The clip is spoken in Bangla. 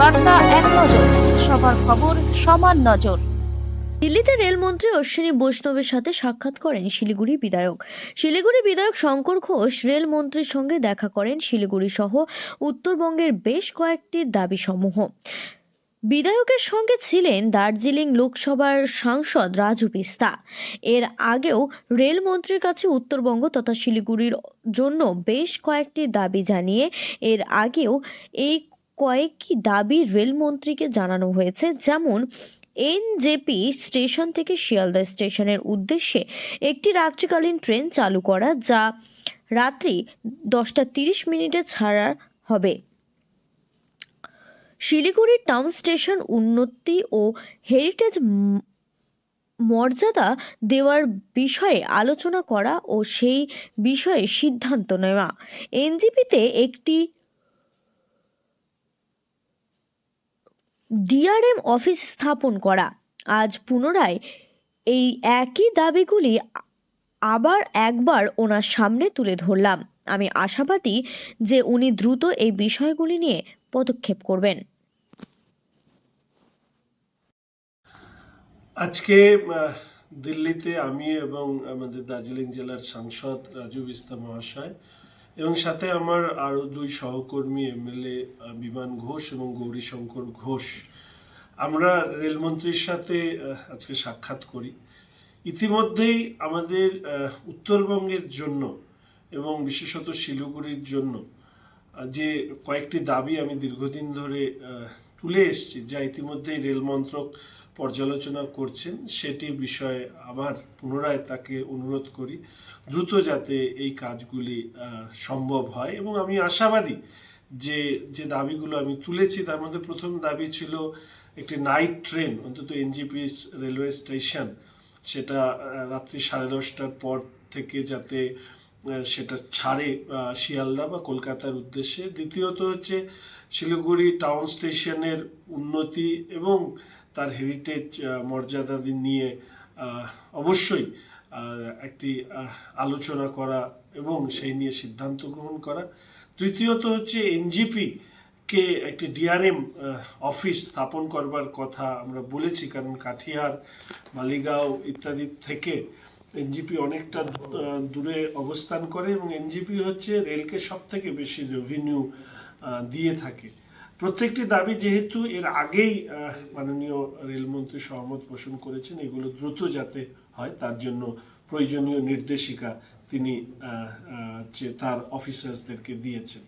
বার্তা এক নজর, সবার খবর সমান নজর। দিল্লিতে রেলমন্ত্রী অশ্বিনী বৈষ্ণবের সাথে সাক্ষাৎ করেন শিলিগুড়ি বিধায়ক। শিলিগুড়ি বিধায়ক শঙ্কর ঘোষ রেলমন্ত্রীর সঙ্গে দেখা করেন শিলিগুড়ি সহ উত্তরবঙ্গের বেশ কয়েকটি দাবিসমূহ। বিধায়কের সঙ্গে ছিলেন দার্জিলিং লোকসভার সাংসদ রাজু পিস্তা। এর আগেও রেলমন্ত্রীর কাছে উত্তরবঙ্গ তথা শিলিগুড়ির জন্য বেশ কয়েকটি দাবি জানিয়ে, এর আগেও এই কয়েকটি দাবি রেলমন্ত্রীকে জানানো হয়েছে। যেমন, এনজেপি স্টেশন থেকে শিয়ালদা স্টেশনের উদ্দেশ্যে একটি রাত্রিকালীন ট্রেন চালু করা, যা রাত্রি দশটা তিরিশ মিনিটে ছাড়া হবে। শিলিগুড়ি টাউন স্টেশন উন্নতি ও হেরিটেজ মর্যাদা দেওয়ার বিষয়ে আলোচনা করা ও সেই বিষয়ে সিদ্ধান্ত নেওয়া। এনজিপিতে একটি ডিআরএম অফিস স্থাপন করা। আজ পুনরায় এই একই দাবিগুলি আবার একবার ওনার সামনে তুলে ধরলাম। আমি আশাবাদী যে উনি দ্রুত এই বিষয়গুলি নিয়ে পদক্ষেপ করবেন। আজকে দিল্লিতে আমি এবং আমাদের দার্জিলিং জেলার সাংসদ রাজু বিস্তা মহাশয় এবং সাথে আমার আরও দুই সহকর্মী, এমএলএ, বিমান ঘোষ এবং গৌরীশঙ্কর ঘোষ। আমরা রেলমন্ত্রীর সাথে আজকে সাক্ষাৎ করি। ইতিমধ্যেই আমাদের উত্তরবঙ্গের জন্য এবং বিশেষত শিলিগুড়ির জন্য যে কয়েকটি দাবি আমি দীর্ঘদিন ধরে তুলে এসেছি, যা ইতিমধ্যেই রেল মন্ত্রক পর্যালোচনা করছেন, সেটি বিষয়ে আবার পুনরায় তাকে অনুরোধ করি, দ্রুত যাতে এই কাজগুলি সম্ভব হয়। এবং আমি আশাবাদী যে যে দাবিগুলো আমি তুলেছি, তার মধ্যে প্রথম দাবি ছিল একটি নাইট ট্রেন, অন্তত এনজিপিএস রেলওয়ে স্টেশন, সেটা রাত্রি সাড়ে দশটার পর থেকে যাতে সেটা ছাড়ে শিয়ালদা বা কলকাতার উদ্দেশ্যে। দ্বিতীয়ত হচ্ছে শিলিগুড়ি টাউন স্টেশনের উন্নতি এবং তার হেরিটেজ মর্যাদা নিয়ে অবশ্যই একটি আলোচনা করা এবং সেই নিয়ে সিদ্ধান্ত গ্রহণ করা। তৃতীয়ত হচ্ছে এনজিপি কে একটি ডিআরএম অফিস স্থাপন করবার কথা আমরা বলেছি, কারণ কাঠিয়ার, মালিগাঁও ইত্যাদি থেকে এনজিপি অনেকটা দূরে অবস্থান করে এবং এনজিপি হচ্ছে রেলকে সব থেকে বেশি রেভিনিউ দিয়ে থাকে। প্রত্যেকটি দাবি যেহেতু এর আগেই মাননীয় রেলমন্ত্রী সহমত পোষণ করেছেন, এগুলো দ্রুত যাতে হয়, তার জন্য প্রয়োজনীয় নির্দেশিকা তিনি তার অফিসার্সদেরকে দিয়েছেন।